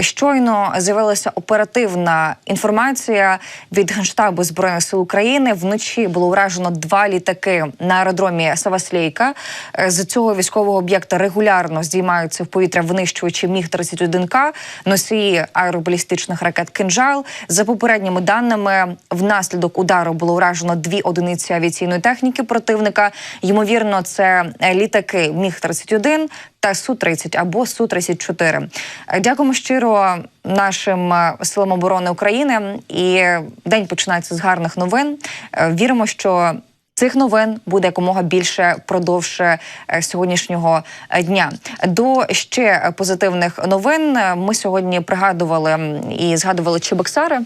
Щойно з'явилася оперативна інформація від генштабу збройних сил України. Вночі було вражено два літаки на аеродромі Саваслейка. Е, З цього військового об'єкта регулярно здіймаються в повітря винищувачі міг 31 к носії аеробалістичних ракет «Кинжал». За попередніми даними, внаслідок удару було вражено дві одиниці авіаційної техніки противника. Ймовірно, це е, літаки міг 31 та су 30 або су 34 Дякуємо щиро нашим е, силам оборони України. І день починається з гарних новин. Е, Віримо, що Цих новин буде якомога більше продовж е, сьогоднішнього дня. До ще позитивних новин ми сьогодні пригадували і згадували Чебоксари.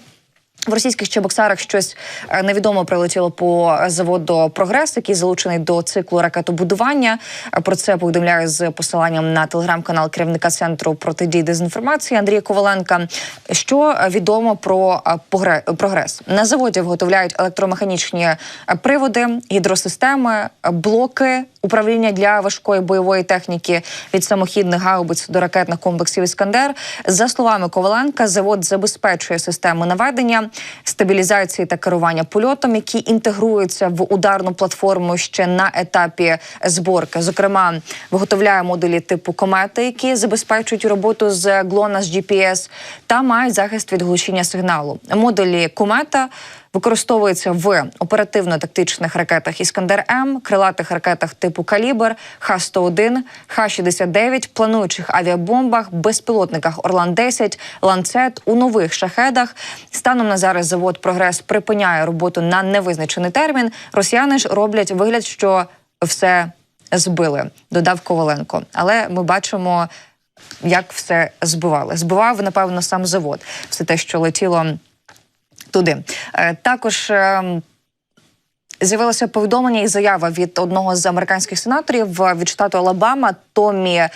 В російських Чебоксарах щось е, невідомо прилетіло по заводу Прогрес, який залучений до циклу ракетобудування. Е, Про це повідомляю з посиланням на телеграм-канал керівника центру протидії дезінформації Андрія Коваленка. Що е, відомо про прогрес на заводі виготовляють електромеханічні приводи, гідросистеми, блоки. Управління для важкої бойової техніки від самохідних гаубиць до ракетних комплексів Іскандер. За словами Коваленка, завод забезпечує системи наведення, стабілізації та керування польотом, які інтегруються в ударну платформу ще на етапі зборки. Зокрема, виготовляє модулі типу комети, які забезпечують роботу з GLONASS GPS та мають захист від глушіння сигналу. Модулі комета використовується в оперативно-тактичних ракетах Іскандер М, крилатих ракетах типу Калібр, Х-101, Х-69, плануючих авіабомбах, безпілотниках Орлан-10, Ланцет у нових шахедах. Станом на зараз завод Прогрес припиняє роботу на невизначений термін. Росіяни ж роблять вигляд, що все збили, додав Коваленко. Але ми бачимо, як все збивали. Збивав, напевно, сам завод. Все те, що летіло туди. Е, Також ем, з'явилося повідомлення і заява від одного з американських сенаторів е, від штату Алабама Томі е,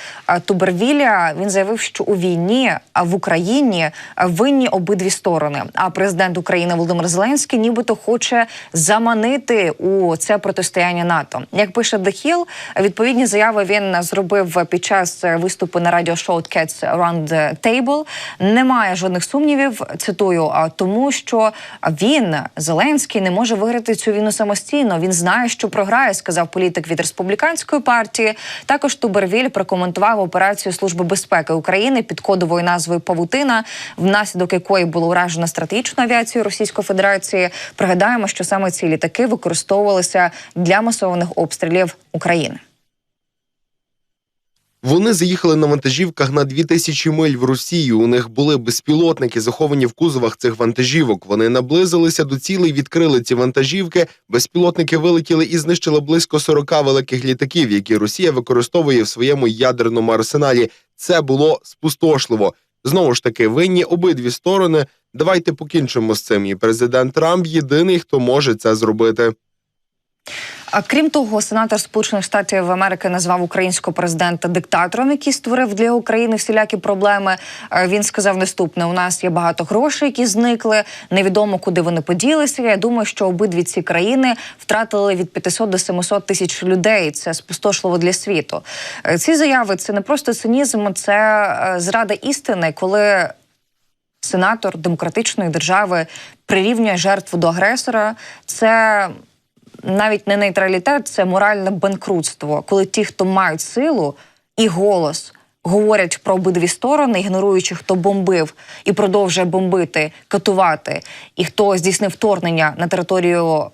Тубервіля. Він заявив, що у війні в Україні е, винні обидві сторони. А президент України Володимир Зеленський нібито хоче заманити у це протистояння НАТО. Як пише Hill, відповідні заяви він зробив під час виступу на радіошоу Cats Around the Table. Немає жодних сумнівів. Цитую, тому, що він Зеленський не може виграти цю війну самостійно. Він знає, що програє, сказав політик від республіканської партії. Також Тубервіль прокоментував операцію Служби безпеки України під кодовою назвою Павутина, внаслідок якої було уражено стратегічну авіацію Російської Федерації. Пригадаємо, що саме ці літаки використовувалися для масованих обстрілів України. Вони заїхали на вантажівках на 2000 миль в Росію. У них були безпілотники, заховані в кузовах цих вантажівок. Вони наблизилися до цілей, відкрили ці вантажівки. Безпілотники вилетіли і знищили близько 40 великих літаків, які Росія використовує в своєму ядерному арсеналі. Це було спустошливо. Знову ж таки, винні обидві сторони. Давайте покінчимо з цим. І президент Трамп єдиний, хто може це зробити. А крім того, сенатор Сполучених Штатів Америки назвав українського президента диктатором, який створив для України всілякі проблеми. Він сказав наступне: у нас є багато грошей, які зникли. Невідомо куди вони поділися. Я думаю, що обидві ці країни втратили від 500 до 700 тисяч людей. Це спустошливо для світу. Е, Ці заяви це не просто цинізм, це е, зрада істини, коли сенатор демократичної держави прирівнює жертву до агресора. Це навіть не нейтралітет, це моральне банкрутство, коли ті, хто мають силу і голос. Говорять про обидві сторони, ігноруючи, хто бомбив і продовжує бомбити, катувати, і хто здійснив вторгнення на територію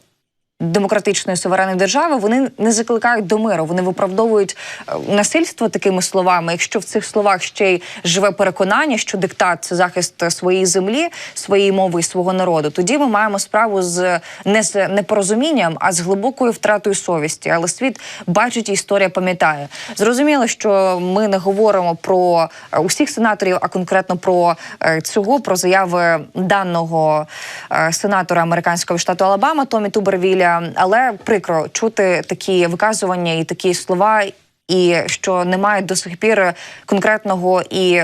демократичної суверенної держави, вони не закликають до миру. Вони виправдовують е, насильство такими словами. Якщо в цих словах ще й живе переконання, що диктат це захист своєї землі, своєї мови і свого народу, тоді ми маємо справу з не з непорозумінням, а з глибокою втратою совісті. Але світ бачить історія пам'ятає. Зрозуміло, що ми не говоримо про е, усіх сенаторів, а конкретно про е, цього, про заяви даного сенатора американського штату Алабама Томі Тубервіля. Але прикро чути такі виказування і такі слова, і що немає до сих пір конкретного і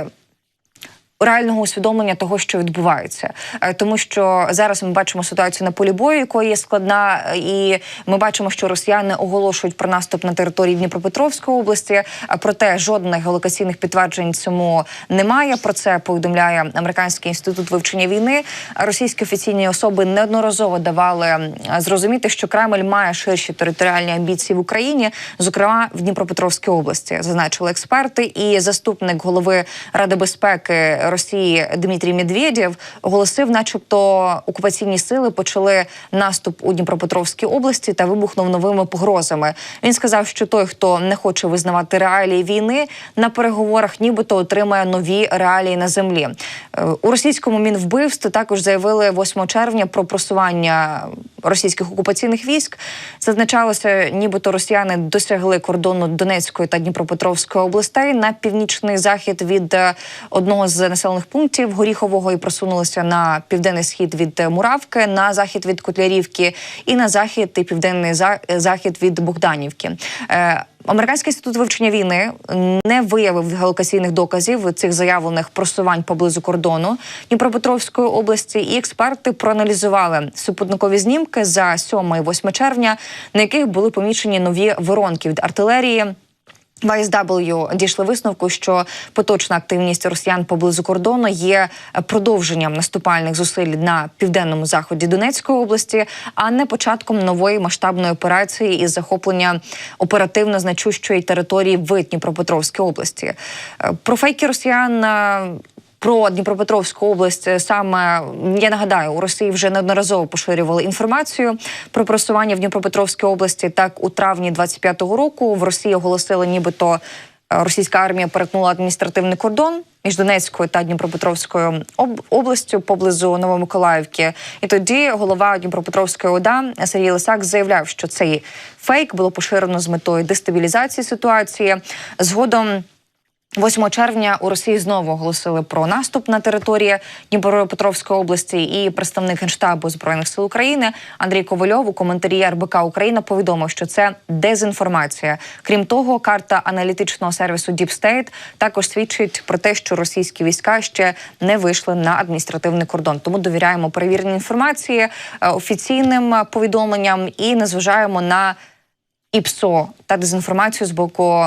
реального усвідомлення того, що відбувається, Е, тому що зараз ми бачимо ситуацію на полі бою, якої є складна, е, і ми бачимо, що росіяни оголошують про наступ на території Дніпропетровської області. Е, Проте жодних геолокаційних підтверджень цьому немає. Про це повідомляє американський інститут вивчення війни. Російські офіційні особи неодноразово давали зрозуміти, що Кремль має ширші територіальні амбіції в Україні, зокрема в Дніпропетровській області, зазначили експерти. І заступник голови Ради безпеки Росії Дмитрій Медведєв оголосив, начебто, окупаційні сили почали наступ у Дніпропетровській області та вибухнув новими погрозами. Він сказав, що той, хто не хоче визнавати реалії війни на переговорах, нібито отримає нові реалії на землі. Е, У російському мінвбивстві також заявили 8 червня про просування російських окупаційних військ. Зазначалося, нібито росіяни досягли кордону Донецької та Дніпропетровської областей на північний захід від е, одного з населених пунктів Горіхового і просунулися на південний схід від е, Муравки, на захід від Котлярівки і на захід і південний е, захід від Богданівки. Е, Американський інститут вивчення війни не виявив геолокаційних доказів цих заявлених просувань поблизу кордону Дніпропетровської області, і експерти проаналізували супутникові знімки за 7 і 8 червня, на яких були помічені нові воронки від артилерії. В ISW дійшли висновку, що поточна активність росіян поблизу кордону є продовженням наступальних зусиль на південному заході Донецької області, а не початком нової масштабної операції із захоплення оперативно значущої території в Дніпропетровській області. Е, Про фейки росіян. Про Дніпропетровську область е, саме я нагадаю, у Росії вже неодноразово поширювали інформацію про просування в Дніпропетровській області. Так, у травні 25-го року в Росії оголосили, нібито е, російська армія перетнула адміністративний кордон між Донецькою та Дніпропетровською об- областю поблизу Новомиколаївки. І тоді голова Дніпропетровської ОДА Сергій Лисак заявляв, що цей фейк було поширено з метою дестабілізації ситуації. Згодом 8 червня у Росії знову оголосили про наступ на території Дніпропетровської області. І представник генштабу збройних сил України Андрій Ковальов у коментарі РБК Україна повідомив, що це дезінформація. Крім того, карта аналітичного сервісу Deep State також свідчить про те, що російські війська ще не вийшли на адміністративний кордон. Тому довіряємо перевіреній інформації, е, офіційним повідомленням і не зважаємо на ІПСО та дезінформацію з боку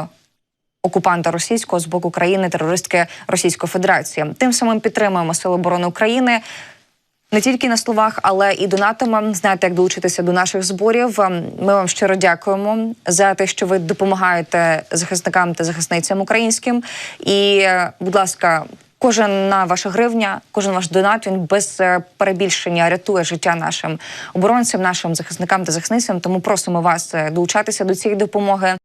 окупанта російського з боку країни терористки Російської Федерації. Тим самим підтримуємо Сили оборони України. Не тільки на словах, але і донатами. Знаєте, як долучитися до наших зборів. Ем, Ми вам щиро дякуємо за те, що ви допомагаєте захисникам та захисницям українським. І, е, будь ласка, кожна ваша гривня, кожен ваш донат він без е, перебільшення рятує життя нашим оборонцям, нашим захисникам та захисницям. Тому просимо вас е, долучатися до цієї допомоги.